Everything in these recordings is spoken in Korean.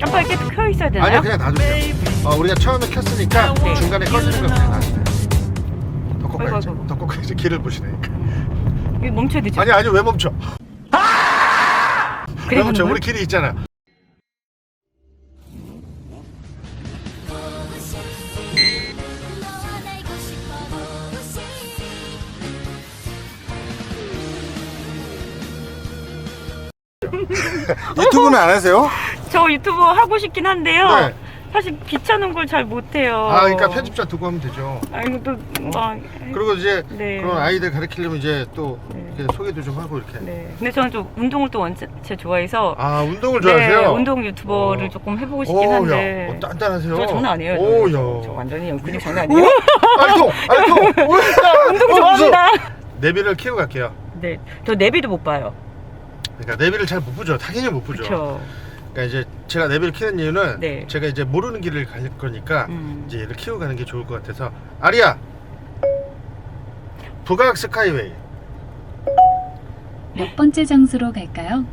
깜빡이 계속 켜 있어야 되나요? 아니요 그냥 놔두세요 어, 우리가 처음에 켰으니까 네. 중간에 꺼지는 거 그냥 놔두세요 더 아이고, 꺾어야지 아이고. 더 꺾어야지 길을 보시니까 이거 멈춰야 되죠? 아니 아니 왜 멈춰 그래 왜 멈춰 우리 길이 있잖아 유튜브는 안 하세요? 저 유튜브 하고 싶긴 한데요. 네. 사실 귀찮은 걸 잘 못해요. 아 그러니까 편집자 두고 하면 되죠 아이고 또 막. 그리고 이제 네. 그런 아이들 가르치려면 이제 또 네. 이렇게 소개도 좀 하고 이렇게 네. 근데 저는 좀 운동을 또 원체 좋아해서 아 운동을 좋아하세요? 네, 운동 유튜버를 어. 조금 해보고 싶긴 오, 한데. 야, 어, 단단하세요. 저 장난 아니에요. 저, 오, 저, 야. 저 완전히 근육 장난 아니에요. 아이고, 아이고. 운동 좋아합니다. 내비를 키우고 갈게요. 네, 저 내비도 못 봐요. 그러니까 내비를 잘 못 보죠. 당연히 못 보죠. 그렇죠. 그러니까 이제 제가 내비를 키는 이유는 네. 제가 이제 모르는 길을 갈 거니까 음. 이제 얘를 키우고 가는 게 좋을 것 같아서 아리야 북악 스카이웨이 몇 번째 장소로 갈까요?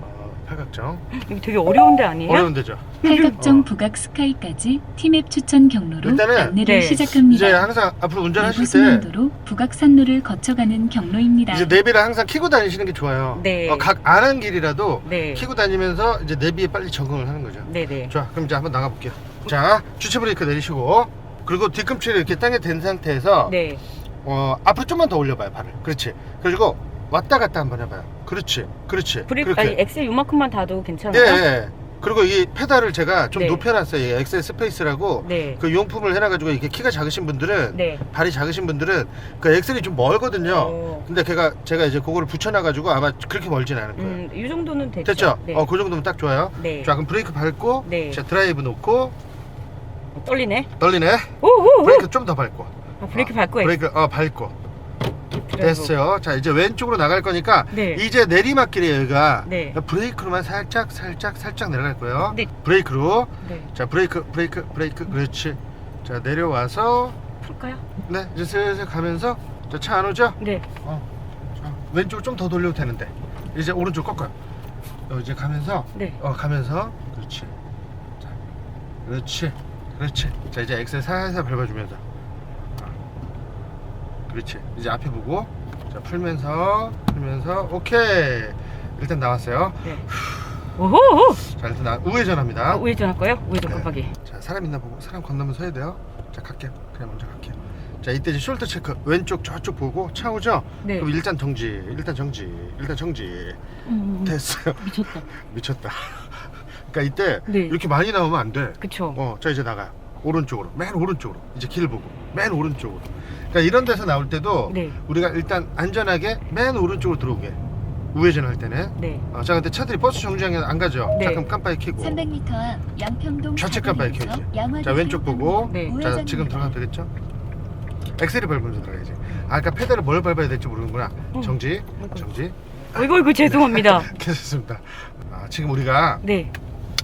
어, 팔각정 이거 되게 어려운 데 아니에요? 어려운 데죠. 팔각정 어. 북악 스카이까지 티맵 추천 경로로 일단은 안내를 네. 시작합니다. 이제 항상 앞으로 운전하실 때 내부순환도로 북악산로를 거쳐가는 경로입니다. 이제 내비를 항상 키고 다니시는 게 좋아요. 네. 어, 각 아는 길이라도 네. 키고 다니면서 이제 내비에 빨리 적응을 하는 거죠. 네네. 자 그럼 이제 한번 나가볼게요 자 주체 브레이크 내리시고 그리고 뒤꿈치를 이렇게 땅에 댄 상태에서 네. 어, 앞으로 좀만 더 올려봐요 발을 그렇지 그리고 왔다 갔다 한번 해봐요 그렇지 그렇지 브레이크 아니 엑셀 요만큼만 닿아도 예, 괜찮아요? 예. 그리고 이 페달을 제가 좀 네. 높여놨어요 이 엑셀 스페이스라고 네. 그 용품을 해놔가지고 이게 키가 작으신 분들은 네. 발이 작으신 분들은 그 엑셀이 좀 멀거든요 어. 근데 걔가 제가 이제 그거를 붙여놔가지고 아마 그렇게 멀진 않을 거예요 음, 이 정도는 됐죠. 됐죠? 네. 어, 그 정도면 딱 좋아요 네. 자 그럼 브레이크 밟고 네. 자 드라이브 놓고 떨리네. 떨리네 오오오. 브레이크 좀 더 밟고 아, 브레이크 밟고 브레이크 어 밟고. 됐어요 자 이제 왼쪽으로 나갈 거니까 네. 이제 내리막길이에요 여기가 네. 브레이크로만 살짝 살짝 살짝 내려갈 거예요 네. 브레이크로 네. 자 브레이크 브레이크 브레이크 그렇지 자 내려와서 풀까요? 네 이제 슬슬 가면서 차 안 오죠 네. 자, 왼쪽으로 좀 더 돌려도 되는데 이제 오른쪽 꺾어요 어, 이제 가면서 네. 어 가면서 그렇지 자 그렇지 그렇지 자 이제 엑셀 살살 밟아주면서 어. 그렇지 이제 앞에 보고 자 풀면서 풀면서 오케이 일단 나왔어요 네. 오호. 자 일단 나 우회전합니다 아, 우회전 할 거예요? 우회전 네. 깜빡이. 자 사람 있나 보고 사람 건너면 서야 돼요 자 갈게요 그냥 먼저 갈게요 자 이때 이제 숄더 체크 왼쪽 저쪽 보고 차 오죠 네. 그럼 일단 정지 일단 정지 일단 정지 음, 음, 됐어요 미쳤다. 미쳤다 그러니까 이때 네. 이렇게 많이 나오면 안돼 그쵸. 어, 자 이제 나가요. 오른쪽으로, 맨 오른쪽으로. 이제 길 보고, 맨 오른쪽으로. 그러니까 이런 데서 나올 때도 네. 우리가 일단 안전하게 맨 오른쪽으로 들어오게. 우회전 할 때는. 네. 어, 자 근데 차들이 버스 정류장에 안 가죠. 네. 자 그럼 깜빡이 켜고. 300m 앞 양평동 좌측 깜빡이 켜야지. 자 왼쪽 보고. 네. 자. 지금 들어가면 되겠죠? 엑셀을 밟으면서 들어가야지. 아 아까 페달을 뭘 밟아야 될지 모르는구나. 음. 정지, 아이고. 정지. 어이구 이구 죄송합니다. 괜찮습니다. 아, 지금 우리가 네.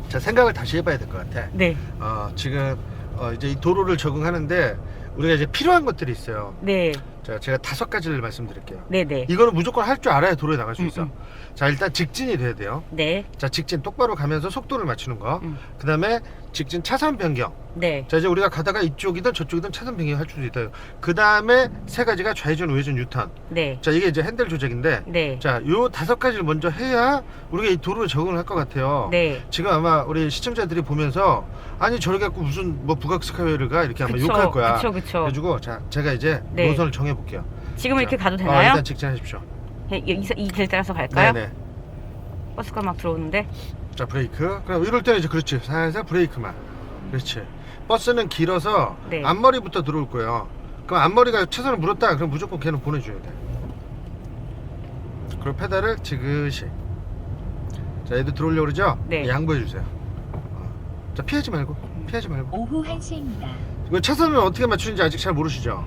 자 생각을 다시 해봐야 될 것 같아. 네. 어, 지금 어, 이제 이 도로를 적응하는데 우리가 이제 필요한 것들이 있어요. 네. 자, 제가 다섯 가지를 말씀드릴게요. 네. 네. 이거는 무조건 할 줄 알아야 도로에 나갈 수 음, 있어. 음. 자, 일단 직진이 돼야 돼요. 네. 자, 직진 똑바로 가면서 속도를 맞추는 거. 음. 그 다음에 직진 차선 변경. 네. 자, 이제 우리가 가다가 이쪽이든 저쪽이든 차선 변경 할 수도 있다. 그 다음에 세 가지가 좌회전, 우회전, 유턴. 네. 자, 이게 이제 핸들 조작인데. 네. 자, 요 다섯 가지를 먼저 해야 우리가 이 도로에 적응을 할 것 같아요. 네. 지금 아마 우리 시청자들이 보면서 아니 저렇게 갖고 무슨 뭐 북악 스카이웨이를 가 이렇게 아마 그쵸, 욕할 거야. 그쵸, 그쵸. 그래가지고 자 제가 이제 네. 노선을 정해 볼게요. 지금 이렇게 가도 어, 되나요? 일단 직진하십시오. 이길 따라서 갈까요? 네네. 버스가 막 들어오는데. 자 브레이크. 그럼 이럴 때는 이제 그렇지. 살살 브레이크만. 그렇지. 버스는 길어서 네. 앞머리부터 들어올 거예요. 그럼 앞머리가 차선을 물었다. 그럼 무조건 걔는 보내줘야 돼. 그리고 페달을 지그시. 자 얘들 들어오려고 그러죠? 네. 양보해 주세요. 어. 자 피하지 말고. 피하지 말고. 오후 1시입니다. 이거 차선을 어떻게 맞추는지 아직 잘 모르시죠?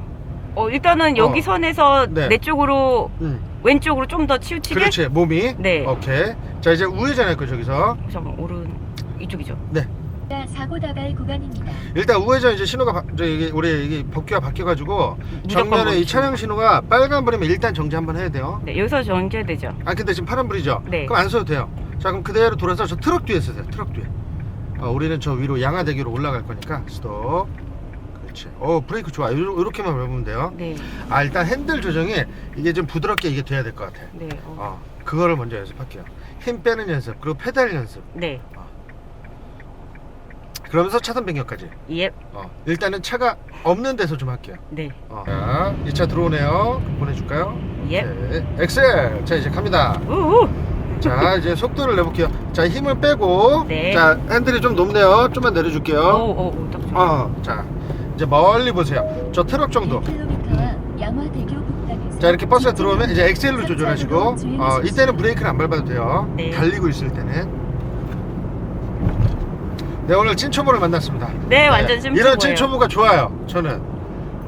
어 일단은 여기 어. 선에서 네. 내 쪽으로 응. 왼쪽으로 좀 더 치우치게. 그렇지 몸이. 네. 오케이. 자 이제 우회전 할 거예요 저기서. 잠깐 오른 이쪽이죠. 네. 사고 다발 구간입니다. 일단 우회전 이제 신호가 바, 저 이게 우리 이게 법규가 바뀌어가지고 무조건 정면에 이 멈추고. 차량 신호가 빨간불이면 일단 정지 한번 해야 돼요. 네, 여기서 정제되죠. 아 근데 지금 파란불이죠? 네. 그럼 안 써도 돼요. 자 그럼 그대로 돌아서 저 트럭 뒤에 쓰세요. 트럭 뒤에. 어, 우리는 저 위로 양화대교로 올라갈 거니까 스톱. 그렇지. 어 브레이크 좋아. 요, 이렇게만 밟으면 돼요. 네, 아 일단 핸들 조정이 이게 좀 부드럽게 이게 돼야 될 것 같아. 네, 어, 어 그거를 먼저 연습할게요. 힘 빼는 연습 그리고 페달 연습. 네, 그러면서 차선 변경까지. 예, 어 일단은 차가 없는 데서 좀 할게요. 네, 어. 자, 이 차 들어오네요. 보내줄까요? 예. 네. 엑셀. 자, 이제 갑니다. 우우. 자, 이제 속도를 내볼게요. 자, 힘을 빼고. 네. 자, 핸들이 좀 높네요. 좀만 오, 내려줄게요. 오, 오, 딱 좋아. 어, 자, 이제 멀리 보세요. 저 트럭 정도. 1km와 양화대교 북단에서 자, 이렇게 버스가 들어오면 이제 엑셀로 조절하시고. 어. 이때는 브레이크를 안 밟아도 돼요. 네. 달리고 있을 때는. 네, 오늘 찐초보를 만났습니다. 네, 완전 찜 이런 찐초보가 좋아요. 저는.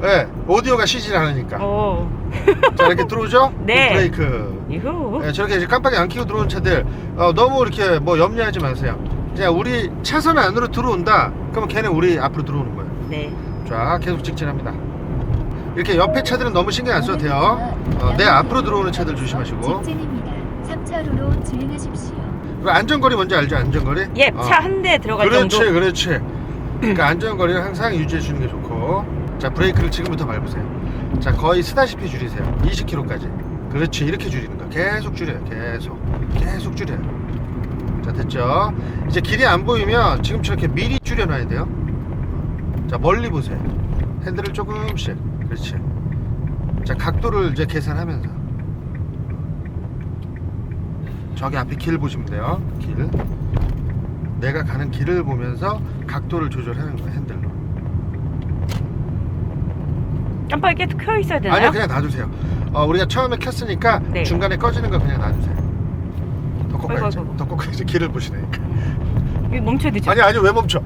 네, 오디오가 쉬질 않으니까. 오, 자, 이렇게 들어오죠? 네. 브레이크. 이후. 네, 저렇게 이제 깜빡이 안 켜고 들어오는 차들 어, 너무 이렇게 뭐 염려하지 마세요. 그냥 우리 차선 안으로 들어온다. 그러면 걔는 우리 앞으로 들어오는 거예요. 네, 자, 계속 직진합니다. 이렇게 옆에 차들은 너무 신경 안 써도 돼요. 어, 내 앞으로 들어오는 차들 조심하시고. 직진입니다. 3차로로 주행하십시오. 그리고 안전거리 뭔지 알죠? 안전거리? 예, 어. 차 한 대 들어갈 그렇지, 정도. 그렇지. 그러니까 안전거리를 항상 유지해 주는 게 좋고. 자, 브레이크를 지금부터 밟으세요. 자, 거의 쓰다시피 줄이세요. 20km까지. 그렇지, 이렇게 줄이는 거. 계속 줄여요. 계속. 계속 줄여요. 자, 됐죠? 이제 길이 안 보이면 지금처럼 이렇게 미리 줄여놔야 돼요. 자, 멀리 보세요. 핸들을 조금씩. 그렇지. 자, 각도를 이제 계산하면서. 저기 앞에 길 보시면 돼요. 길. 내가 가는 길을 보면서 각도를 조절하는 거예요, 핸들로. 깜빡이 계속 켜 있어야 되나요? 아니요, 그냥 놔두세요. 어, 우리가 처음에 켰으니까 네. 중간에 꺼지는 거 그냥 놔두세요. 더 아이고. 아이고. 더꼭 가야지. 길을 보시니까. 이거 멈춰야 되죠? 아니, 아니, 왜 멈춰?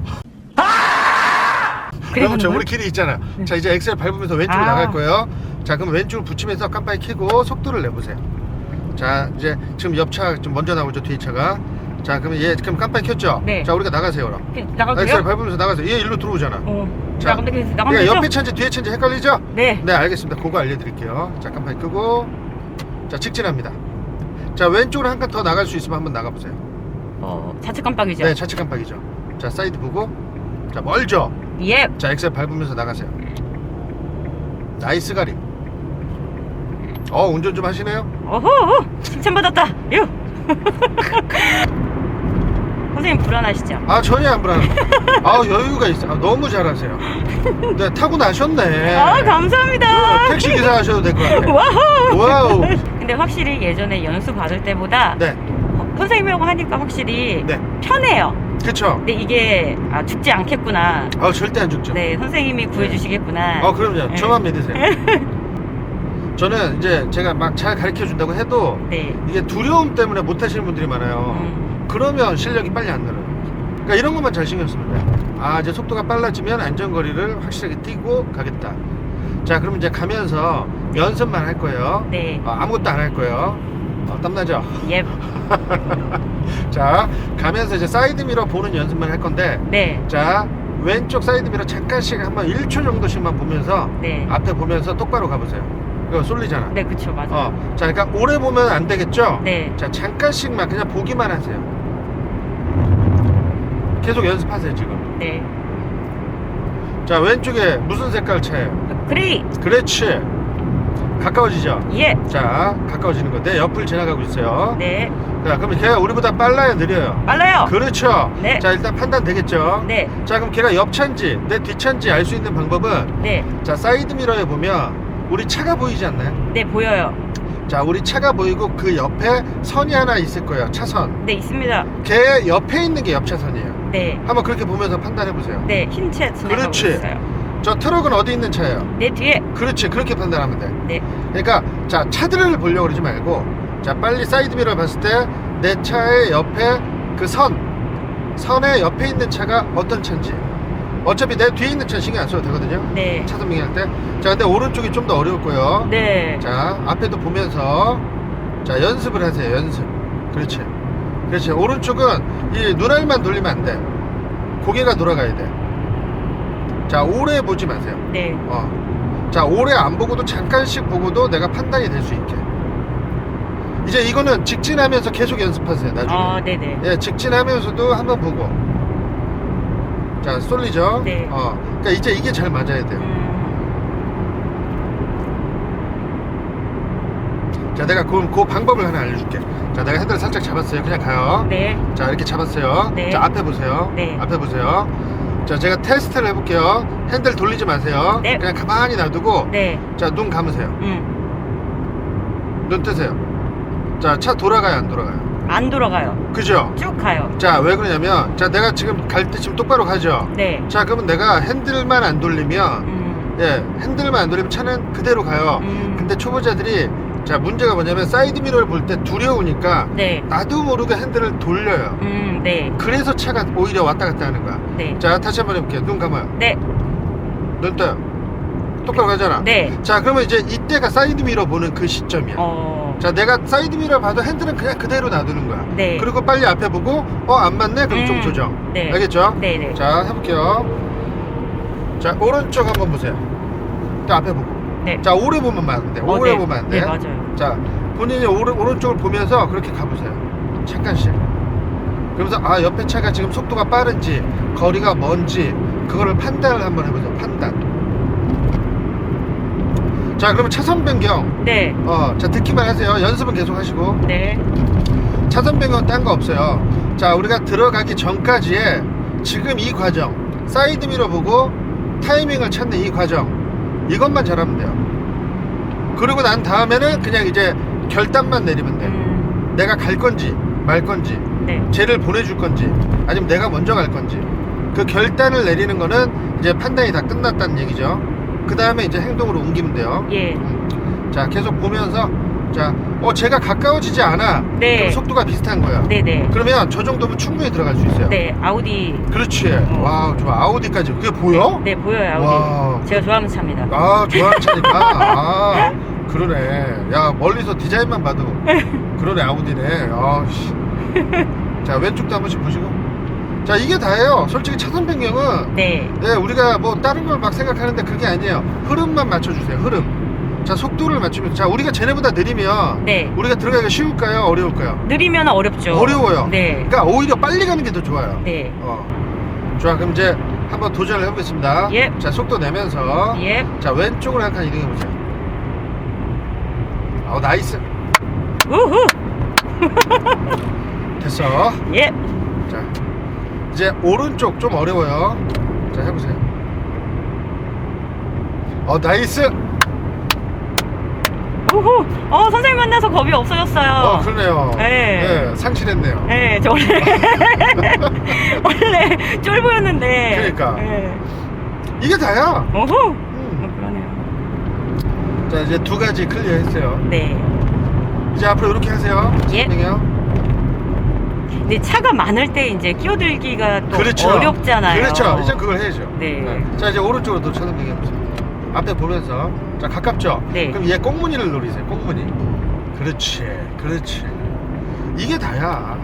멈춰? 보는 우리 길이 있잖아. 자, 이제 엑셀 밟으면서 왼쪽으로 아. 나갈 거예요. 자, 그럼 왼쪽을 붙이면서 깜빡이 켜고 속도를 내보세요. 자, 이제 지금 옆차 좀 먼저 나오죠, 뒤에 차가. 자, 그러면 얘 그럼 깜빡이 켰죠? 네. 자, 우리가 나가세요, 그럼. 거예요? 엑셀 나가도요? 밟으면서 나가세요. 얘 일로 들어오잖아. 어. 자, 자, 근데 그래서 나가면 그러니까 되죠? 옆에 차인지 뒤에 차인지 헷갈리죠? 네. 네 알겠습니다 그거 알려드릴게요 자 깜빡이 끄고 자 직진합니다 자 왼쪽으로 한 칸 더 나갈 수 있으면 한번 나가보세요 어, 좌측 깜빡이죠? 네 좌측 깜빡이죠 자 사이드 보고 자 멀죠 예. 자 엑셀 밟으면서 나가세요 나이스 가리 어 운전 좀 하시네요 어허, 칭찬받았다. 유. 선생님 불안하시죠? 아 전혀 안 불안해 아 여유가 있어 아, 너무 잘하세요 네 타고 나셨네 아, 감사합니다. 그 택시 기사 하셔도 될 것 같아요 와우. 와우 근데 확실히 예전에 연수 받을 때보다 네 어, 선생님이라고 하니까 확실히 네. 편해요. 그쵸. 근데 이게 아, 죽지 않겠구나. 아 절대 안 죽죠. 네, 선생님이 구해주시겠구나. 어 그럼요. 네. 저만 믿으세요. 저는 이제 제가 막 잘 가르쳐 준다고 해도 네. 이게 두려움 때문에 못 하시는 분들이 많아요. 음, 그러면 실력이 빨리 안 늘어요. 그러니까 이런 것만 잘 신경 쓰면 돼요. 아 이제 속도가 빨라지면 안전거리를 확실하게 뛰고 가겠다. 자 그럼 이제 가면서 연습만 할 거예요. 네. 어, 아무것도 안 할 거예요. 어, 땀나죠? 예. 자 가면서 이제 사이드 미러 보는 연습만 할 건데 네. 자 왼쪽 사이드 미러 잠깐씩 한번 1초 정도씩만 보면서 네. 앞에 보면서 똑바로 가보세요. 이거 쏠리잖아. 네, 그쵸, 맞아요. 어, 자, 그러니까 오래 보면 안 되겠죠? 네. 자, 잠깐씩만 그냥 보기만 하세요. 계속 연습하세요, 지금. 네. 자, 왼쪽에 무슨 색깔 차예요? 그레이. 그렇지. 가까워지죠? 예. 자, 가까워지는 건데 옆을 지나가고 있어요. 네. 자, 그럼 걔가 우리보다 빨라요, 느려요? 빨라요. 그렇죠. 네. 자, 일단 판단 되겠죠? 네. 자, 그럼 걔가 옆차인지 내 뒷차인지 알 수 있는 방법은 네. 자, 사이드 미러에 보면 우리 차가 보이지 않나요? 네, 보여요. 자, 우리 차가 보이고 그 옆에 선이 하나 있을 거예요. 차선. 네, 있습니다. 걔 옆에 있는 게 옆차선이에요. 네. 한번 그렇게 보면서 판단해 보세요. 네, 흰채 지나가고 그렇지. 있어요. 저 트럭은 어디 있는 차예요? 네, 뒤에. 그렇지. 그렇게 판단하면 돼. 네. 그러니까 자, 차들을 보려고 그러지 말고 자, 빨리 사이드 미러 봤을 때 내 차의 옆에 그 선, 선의 옆에 있는 차가 어떤 차인지. 어차피 내 뒤에 있는 차 신경 안 써도 되거든요. 네. 차선 변경할 때. 자, 근데 오른쪽이 좀 더 어려울 거예요. 네. 자, 앞에도 보면서 자, 연습을 하세요. 연습. 그렇지. 그렇지. 오른쪽은 이 눈알만 돌리면 안 돼. 고개가 돌아가야 돼. 자, 오래 보지 마세요. 네. 어. 자, 오래 안 보고도 잠깐씩 보고도 내가 판단이 될 수 있게. 이제 이거는 직진하면서 계속 연습하세요, 나중에. 어, 네네. 예, 직진하면서도 한번 보고. 자, 쏠리죠? 네. 어. 그러니까 이제 이게 잘 맞아야 돼요. 음, 자, 내가 그, 그 방법을 하나 알려줄게. 자, 내가 핸들을 살짝 잡았어요. 그냥 가요. 네. 자, 이렇게 잡았어요. 네. 자, 앞에 보세요. 네. 앞에 보세요. 자, 제가 테스트를 해볼게요. 핸들 돌리지 마세요. 네. 그냥 가만히 놔두고. 네. 자, 눈 감으세요. 음. 눈 뜨세요. 자, 차 돌아가요, 안 돌아가요? 안 돌아가요. 그죠? 쭉 가요. 자, 왜 그러냐면, 자, 내가 지금 갈 때 지금 똑바로 가죠? 네. 자, 그러면 내가 핸들만 안 돌리면, 음. 예, 핸들만 안 돌리면 차는 그대로 가요. 음. 근데 초보자들이, 자, 문제가 뭐냐면, 사이드 미러를 볼 때 두려우니까, 네. 나도 모르게 핸들을 돌려요. 음, 네. 그래서 차가 오히려 왔다 갔다 하는 거야. 네. 자, 다시 한번 해볼게요. 눈 감아요. 네. 눈 떠요. 똑바로 가잖아. 네. 자, 그러면 이제 이때가 사이드 미러 보는 그 시점이야. 어. 자, 내가 사이드 미러 봐도 핸들은 그냥 그대로 놔두는 거야. 네. 그리고 빨리 앞에 보고, 어, 안 맞네? 그럼 좀 음. 조정. 네. 알겠죠? 네네. 자, 해볼게요. 자, 오른쪽 한번 보세요. 또 앞에 보고. 네. 자, 오래 보면 안 돼. 어, 오래 네. 보면 안 돼. 네, 맞아요. 자, 본인이 오른, 오른쪽을 보면서 그렇게 가보세요. 잠깐씩. 그러면서, 아, 옆에 차가 지금 속도가 빠른지, 거리가 먼지, 그거를 판단을 한번 해보세요. 판단. 자, 그러면 차선 변경. 네. 어, 자, 듣기만 하세요. 연습은 계속 하시고. 네. 차선 변경 딴 거 없어요. 자, 우리가 들어가기 전까지의 지금 이 과정, 사이드 미러 보고 타이밍을 찾는 이 과정, 이것만 잘하면 돼요. 그리고 난 다음에는 그냥 이제 결단만 내리면 돼. 음. 내가 갈 건지 말 건지, 네. 쟤를 보내줄 건지, 아니면 내가 먼저 갈 건지. 그 결단을 내리는 거는 이제 판단이 다 끝났다는 얘기죠. 그 다음에 이제 행동으로 옮기면 돼요. 예. 음. 자, 계속 보면서, 자, 어, 제가 가까워지지 않아. 네. 그럼 속도가 비슷한 거야. 네네. 그러면 저 정도면 충분히 들어갈 수 있어요. 네. 아우디. 그렇지. 어. 와, 좋아. 아우디까지. 그게 보여? 네, 보여요, 아우디. 와. 제가 좋아하는 차입니다. 아, 좋아하는 차니까. 아, 그러네. 야, 멀리서 디자인만 봐도 그러네, 아우디네. 아, 씨. 자, 왼쪽도 한 번씩 보시고. 자, 이게 다예요. 솔직히 차선 변경은 네. 네, 우리가 뭐 다른 걸 막 생각하는데 그게 아니에요. 흐름만 맞춰주세요. 흐름. 자, 속도를 맞추면. 자, 우리가 쟤네보다 느리면 네. 우리가 들어가기가 쉬울까요? 어려울까요? 느리면 어렵죠. 어려워요. 네. 그러니까 오히려 빨리 가는 게 더 좋아요. 네. 어. 좋아, 그럼 이제 한번 도전을 해보겠습니다. 예. 자, 속도 내면서. 예. 자, 왼쪽으로 한 칸 이동해보세요. 어, 나이스. 우후. 됐어. 예. 자, 이제 오른쪽 좀 어려워요. 자, 해보세요. 어, 나이스. 우후. 어, 선생님 만나서 겁이 없어졌어요. 어, 그러네요. 네. 상실했네요. 네, 저 원래 원래 쫄보였는데. 그러니까. 네. 이게 다야. 오호. 음. 어, 그러네요. 자, 이제 두 가지 클리어 했어요. 네. 이제 앞으로 이렇게 하세요. 예. 설명해요. 근데 차가 많을 때 이제 끼어들기가 또 그렇죠. 어렵잖아요. 그렇죠. 이제 그걸 해야죠. 네. 자, 이제 오른쪽으로 또 차선 얘기해보세요. 앞에 보면서. 자, 가깝죠? 네. 그럼 얘 꽁무니를 노리세요. 꽁무니. 그렇지. 그렇지. 이게 다야.